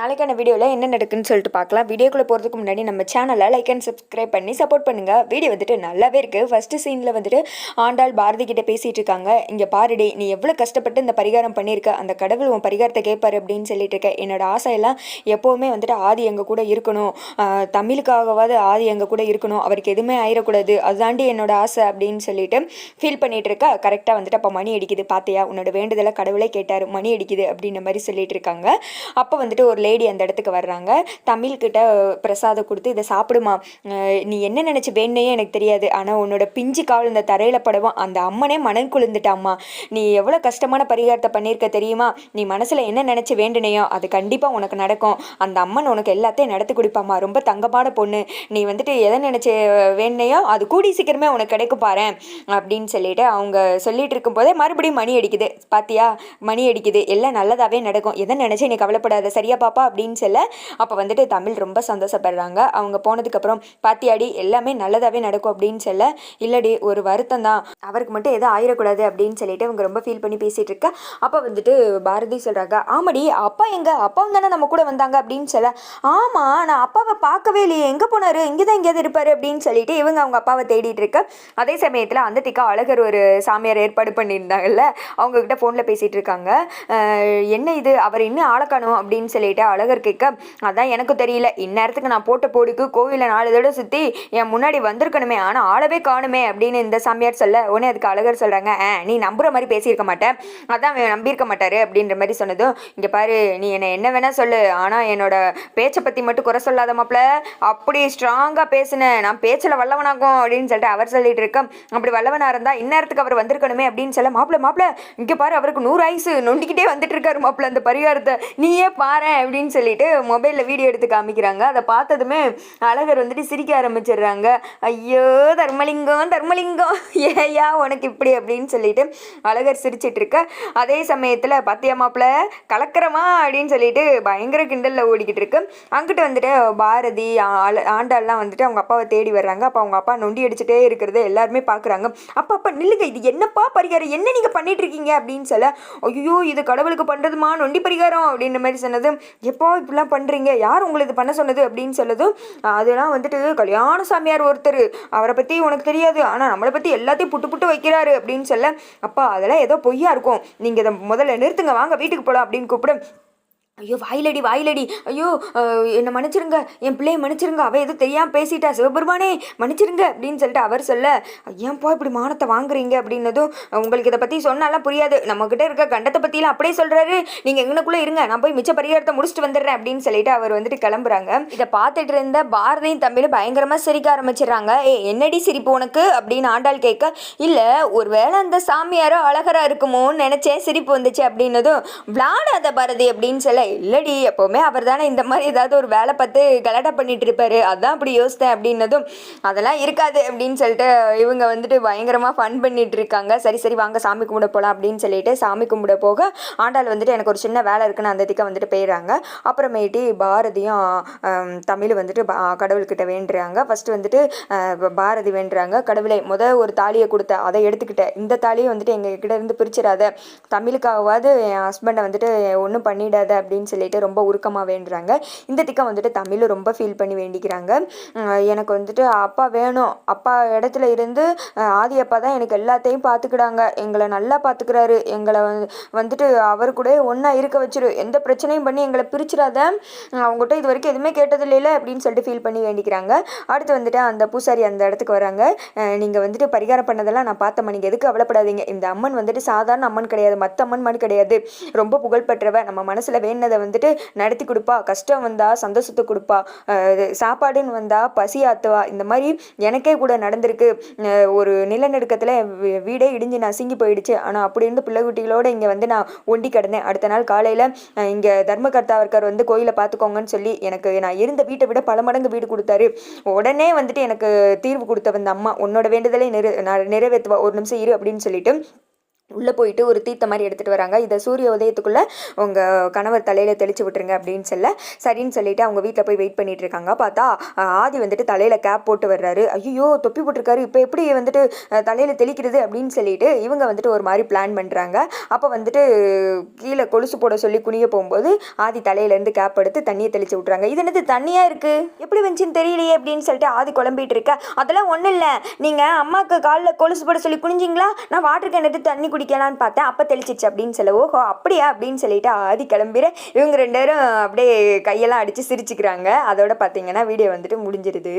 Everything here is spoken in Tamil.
நாளைக்கான வீடியோவில் என்ன நடக்குன்னு சொல்லிட்டு பார்க்கலாம். வீடியோக்குள்ளே போகிறதுக்கு முன்னாடி நம்ம சேனலை லைக் அண்ட் சப்ஸ்கிரைப் பண்ணி சப்போர்ட் பண்ணுங்கள் வீடியோ வந்துட்டு நல்லாவே இருக்குது ஃபஸ்ட்டு சீனில் வந்துட்டு ஆண்டாள் பாரதி கிட்ட பேசிகிட்டு இருக்காங்க. இங்கே பாருடி நீ எவ்வளோ கஷ்டப்பட்டு இந்த பரிகாரம் பண்ணியிருக்க அந்த கடவுள் உன் பரிகாரத்தை கேட்பாரு அப்படின்னு சொல்லிட்டு இருக்க. என்னோட ஆசையெல்லாம் எப்போவுமே வந்துட்டு ஆதி எங்கள் கூட இருக்கணும். தமிழுக்காகவாவது ஆதி எங்கள் கூட இருக்கணும். அவருக்கு எதுவுமே ஆயிடக்கூடாது அதுதாண்டி என்னோட ஆசை அப்படின்னு சொல்லிட்டு ஃபீல் பண்ணிகிட்டு இருக்க. கரெக்டாக வந்துட்டு அப்போ மணி அடிக்குது. பார்த்தியா உன்னோட வேண்டுதலை கடவுளே கேட்டார். மணி அடிக்குது அப்படின்ற மாதிரி சொல்லிட்டு இருக்காங்க. அப்போ வந்துட்டு ஒரு லேடி அந்த இடத்துக்கு வர்றாங்க. தமிழ்கிட்ட பிரசாதம் கொடுத்து இதை சாப்பிடுமா? நீ என்ன நினச்சி வேணையே எனக்கு தெரியாது. ஆனால் உன்னோட பிஞ்சு கால் இந்த தரையில் படவும் அந்த அம்மனே மனம் குளிர்ந்துட்டாம்மா நீ எவ்வளோ கஷ்டமான பரிகாரத்தை பண்ணியிருக்க தெரியுமா? நீ மனசில் என்ன நினச்சி வேண்டுனையோ அது கண்டிப்பாக உனக்கு நடக்கும். அந்த அம்மன் உனக்கு எல்லாத்தையும் நடத்தி கொடுப்பாம்மா. ரொம்ப தங்கமான பொண்ணு. நீ வந்துட்டு எதை நினச்சி வேணுனையோ அது கூடி சீக்கிரமே உனக்கு கிடைக்கும் பாரேன். அப்படின்னு சொல்லிட்டு அவங்க சொல்லிட்டு இருக்கும்போதே மறுபடியும் மணி அடிக்குது. பாத்தியா? மணி அடிக்குது. எல்லாம் நல்லதாகவே நடக்கும். எதை நினச்சி நீ கவலைப்படாத. சரியா பாப்பா? அப்படின்னு சொல்ல அப்போ வந்துட்டு தமிழ் ரொம்ப சந்தோஷப்படுறாங்க. அவங்க போனதுக்கப்புறம் பாத்தியாடி எல்லாமே நல்லதாகவே நடக்கும் அப்படின்னு சொல்ல இல்லடி ஒரு வருத்தம் தான். அவருக்கு மட்டும் எதுவும் ஆயிடக்கூடாது அப்படின்னு சொல்லிட்டு அவங்க ரொம்ப ஃபீல் பண்ணி பேசிகிட்டு இருக்க. அப்போ வந்துட்டு பாரதி சொல்கிறாங்க ஆமாடி அப்பா எங்கே? அப்பாவும் தானே நம்ம கூட வந்தாங்க அப்படின்னு சொல்ல ஆமாம் நான் அப்பாவை பார்க்கவே இல்லையே. எங்கே போனார்? இங்கே தான் எங்கேயாவது இருப்பார் அப்படின்னு சொல்லிட்டு இவங்க அவங்க அப்பாவை தேடிட்டு இருக்க. அதே சமயத்தில் அந்த திக்கா அழகர் ஒரு சாமியார் ஏற்பாடு பண்ணியிருந்தாங்கல்ல அவங்கக்கிட்ட ஃபோனில் பேசிகிட்டு இருக்காங்க. என்ன இது? அவர் இன்னும் ஆளை அப்படின்னு சொல்லிட்டு அழகர் கேட்க அதான் எனக்கும் தெரியல. இந்நேரத்துக்கு நான் போட்ட போடுக்கு கோவிலில் நாலு தடவை சுற்றி என் முன்னாடி வந்திருக்கணுமே. ஆனால் ஆளவே காணுமே அப்படின்னு இந்த சாமியார் சொல்ல உடனே அதுக்கு அழகர் சொல்கிறாங்க ஆ நீ நம்புகிற மாதிரி பேசியிருக்க மாட்டேன். அதான் அவன் நம்பியிருக்க மாட்டாரு அப்படின்ற மாதிரி சொன்னதும் இங்கே பாரு நீ என்னை என்ன வேணால் சொல்லு. ஆனால் என்னோட பேச்சை பற்றி மட்டும் குறை சொல்லாத மாப்பிள்ள அப்படி ஸ்ட்ராங்காக பேசினேன் நான் பேச்சில் வல்லவனாகும் அப்படின்னு சொல்லிட்டு அவர் சொல்லிட்டு இருக்கேன் அப்படி வல்லவனாக இருந்தால் இந்நேரத்துக்கு அவர் வந்திருக்கணுமே அப்படின்னு சொல்ல மாப்பிள்ள மாப்பிள்ள இங்கே பாரு அவருக்கு நூறு ஆயுசு நொண்டிக்கிட்டே வந்துட்டு இருக்காரு மாப்பிள்ள அந்த பரிகாரத்தை. நீயே பாரு அப்படின்னு சொல்லிட்டு மொபைலில் வீடியோ எடுத்து காமிக்கிறாங்க. அதை பார்த்ததுமே அழகர் வந்துட்டு சிரிக்க ஆரம்பிச்சிடுறாங்க. ஐயோ தர்மலிங்கம் தர்மலிங்கம். ஏயா உனக்கு இப்படி அப்படின்னு சொல்லிட்டு அழகர் சிரிச்சிட்டு இருக்க அதே சமயத்தில் பாத்தியா மாப்பிள்ள கலக்கிறமா? அப்படின்னு சொல்லிட்டு பயங்கர கிண்டலில் ஓடிக்கிட்டு இருக்கு அங்கிட்டு வந்துட்டு பாரதி ஆண்டாள்லாம் வந்துட்டு அவங்க அப்பாவை தேடி வர்றாங்க. அப்போ அவங்க அப்பா நொண்டி அடிச்சுட்டே இருக்கிறத எல்லாருமே பார்க்குறாங்க அப்பா அப்பா நில்லுங்க. இது என்னப்பா பரிகாரம்? என்ன நீங்கள் பண்ணிட்டு இருக்கீங்க அப்படின்னு சொல்ல ஐயோ இது கடவுளுக்கு பண்ணுறதுமா நொண்டி பரிகாரம்? அப்படின்ற மாதிரி சொன்னது எப்போ இப்படிலாம் பண்ணுறீங்க யார் உங்களை இது பண்ண சொன்னது? அப்படின்னு சொல்லதும் அதெல்லாம் வந்துட்டு கல்யாண சாமியார் ஒருத்தர். அவரை பற்றி உனக்கு தெரியாது. ஆனால் நம்மளை பற்றி எல்லாத்தையும் புட்டு புட்டு வைக்கிறாரு. அப்படின்னு சொல்ல அப்பா அதெல்லாம் ஏதோ பொய்யா இருக்கும். நீங்கள் இதை முதல்ல நிறுத்துங்க. வாங்க வீட்டுக்கு போகலாம் அப்படின்னு கூப்பிட ஐயோ வாயிலடி வாயிலடி. ஐயோ என்னை மன்னிச்சிருங்க. என் பிள்ளையை மன்னிச்சிருங்க. அவள் எதுவும் தெரியாமல் பேசிட்டா. சிவபெருமானே மன்னிச்சிருங்க அப்படின்னு சொல்லிட்டு அவர் சொல்ல ஏன்ப்பா இப்படி மானத்தை வாங்குறீங்க? அப்படின்னதும் உங்களுக்கு இதை பற்றி சொன்னாலாம் புரியாது. நம்மக்கிட்ட இருக்க கண்டத்தை பற்றிலாம் அப்படியே சொல்கிறாரு நீங்கள் எங்கனக்குள்ளே இருங்க. நான் போய் மிச்ச பரிகாரத்தை முடிச்சுட்டு வந்துடுறேன். அப்படின்னு சொல்லிட்டு அவர் வந்துட்டு கிளம்புறாங்க. இதை பார்த்துட்டு இருந்த பாரதியும் தம்பியில் பயங்கரமாக சிரிக்க ஆரம்பிச்சிடுறாங்க. ஏ என்னடி சிரிப்பு உனக்கு? அப்படின்னு ஆண்டாள் கேட்க இல்லை ஒருவேளை அந்த சாமியாரோ அழகராக இருக்குமோன்னு நினச்சேன். சிரிப்பு வந்துச்சு. அப்படின்னதும் விளாடாத பாரதி. அப்படின்னு சொல்ல இல்லடி எப்போவுமே அவர் தானே இந்த மாதிரி ஏதாவது ஒரு வேலை பார்த்து கலாட்டா பண்ணிட்டு இருப்பாரு. அதான் அப்படி யோசித்தேன் அப்படின்னதும் அதெல்லாம் இருக்காது அப்படின்னு சொல்லிட்டு இவங்க வந்துட்டு பயங்கரமாக ஃபன் பண்ணிட்டு இருக்காங்க. சரி சரி வாங்க சாமி கும்பிட போகலாம் அப்படின்னு சொல்லிட்டு சாமி கும்பிட போக ஆண்டாள் வந்துட்டு எனக்கு ஒரு சின்ன வேலை இருக்குன்னு அந்த திக்க வந்துட்டு போயிடுறாங்க. அப்புறமேட்டு பாரதியும் தமிழ் வந்துட்டு கடவுள்கிட்ட வேண்டுறாங்க. ஃபஸ்ட்டு வந்துட்டு பாரதி வேண்டுறாங்க. கடவுளை முத ஒரு தாலியை கொடுத்த அதை எடுத்துக்கிட்டேன் இந்த தாலியை வந்துட்டு எங்கள் கிட்ட இருந்து பிரிச்சிடாத. தமிழுக்காகவாது என் ஹஸ்பண்டை வந்துட்டு ஒன்றும் பண்ணிடாத அப்படின்னு சொல்லிட்டு ரொம்ப உருக்கமாக வேண்டுறாங்க. இந்த திக்கம் வந்துட்டு தமிழ் ரொம்ப ஃபீல் பண்ணி வேண்டிக்கிறாங்க. எனக்கு வந்துட்டு அப்பா வேணும். அப்பா இடத்துல இருந்து ஆதி அப்பா தான் எனக்கு எல்லாத்தையும் பார்த்துக்கிடாங்க எங்களை நல்லா பார்த்துக்கிறாரு எங்களை வந்து வந்துட்டு அவர் கூட ஒன்றா இருக்க வச்சிரு. எந்த பிரச்சனையும் பண்ணி எங்களை பிரிச்சிடாத அவங்ககிட்ட இது வரைக்கும் எதுவுமே கேட்டது இல்லைல்ல அப்படின்னு சொல்லிட்டு ஃபீல் பண்ணி வேண்டிக்கிறாங்க. அடுத்து வந்துட்டு அந்த பூசாரி அந்த இடத்துக்கு வராங்க. நீங்கள் வந்துட்டு பரிகாரம் பண்ணதெல்லாம் நான் பார்த்தம்மா. நீங்கள் எதுக்கு கவலைப்படாதீங்க. இந்த அம்மன் வந்துட்டு சாதாரண அம்மன் கிடையாது. மற்ற அம்மன் மண் கிடையாது. ரொம்ப புகழ்பெற்றவ. நம்ம மனசில் வேணும் என்னதை வந்துட்டு நடத்தி கொடுப்பா கஷ்டம் வந்தால் சந்தோஷத்தை கொடுப்பா இது சாப்பாடுன்னு வந்தால் பசி ஆத்துவா. இந்த மாதிரி எனக்கே கூட நடந்திருக்கு. ஒரு நிலநடுக்கத்தில் வீடே இடிஞ்சு நசுங்கி போயிடுச்சு. ஆனால் அப்படி இருந்து பிள்ளைகுட்டிகளோடு இங்கே வந்து நான் ஒண்டி கிடந்தேன். அடுத்த நாள் காலையில் இங்கே தர்மகர்த்தாவர்கர் வந்து கோயிலை பார்த்துக்கோங்கன்னு சொல்லி எனக்கு நான் இருந்த வீட்டை விட பல மடங்கு வீடு கொடுத்தாரு. உடனே வந்துட்டு எனக்கு தீர்வு கொடுத்த வந்த அம்மா. உன்னோட வேண்டுதலை நிறை நான் நிறைவேற்றுவா. ஒரு நிமிஷம் இரு அப்படின்னு சொல்லிட்டு உள்ளே போயிட்டு ஒரு தீர்த்த மாதிரி எடுத்துகிட்டு வராங்க. இதை சூரிய உதயத்துக்குள்ளே உங்கள் கணவர் தலையில் தெளிச்சு விட்டுருங்க அப்படின்னு சொல்ல சரின்னு சொல்லிட்டு அவங்க வீட்டில் போய் வெயிட் பண்ணிட்டு இருக்காங்க. பார்த்தா ஆதி வந்துட்டு தலையில் கேப் போட்டு வர்றாரு. ஐயோ தொப்பி போட்டிருக்காரு. இப்போ எப்படி வந்துட்டு தலையில் தெளிக்கிறது அப்படின்னு சொல்லிட்டு இவங்க வந்துட்டு ஒரு மாதிரி பிளான் பண்ணுறாங்க அப்போ வந்துட்டு கீழே கொலுசு போட சொல்லி குனிய போகும்போது ஆதி தலையிலேருந்து கேப் எடுத்து தண்ணியை தெளிச்சு விட்றாங்க இது என்னது தண்ணியாக இருக்குது எப்படி வந்துச்சுன்னு தெரியலையே அப்படின்னு சொல்லிட்டு ஆதி குழம்பிட்டு இருக்க. அதெல்லாம் ஒன்றும் இல்லை. நீங்கள் அம்மாவுக்கு காலில் கொலுசு போட சொல்லி குனிஞ்சிங்களா? நான் வாட்டர் கேன் எடுத்து தண்ணி குடிக்கலான்னு பார்த்தேன். அப்போ தெளிச்சிச்சு அப்படின்னு சொல்ல ஓஹோ அப்படியா? அப்படின்னு சொல்லிட்டு ஆதி கிளம்பிற இவங்க ரெண்டு பேரும் அப்படியே கையெல்லாம் அடித்து சிரிச்சுக்கிறாங்க. அதோட பார்த்தீங்கன்னா வீடியோ வந்துட்டு முடிஞ்சிருது.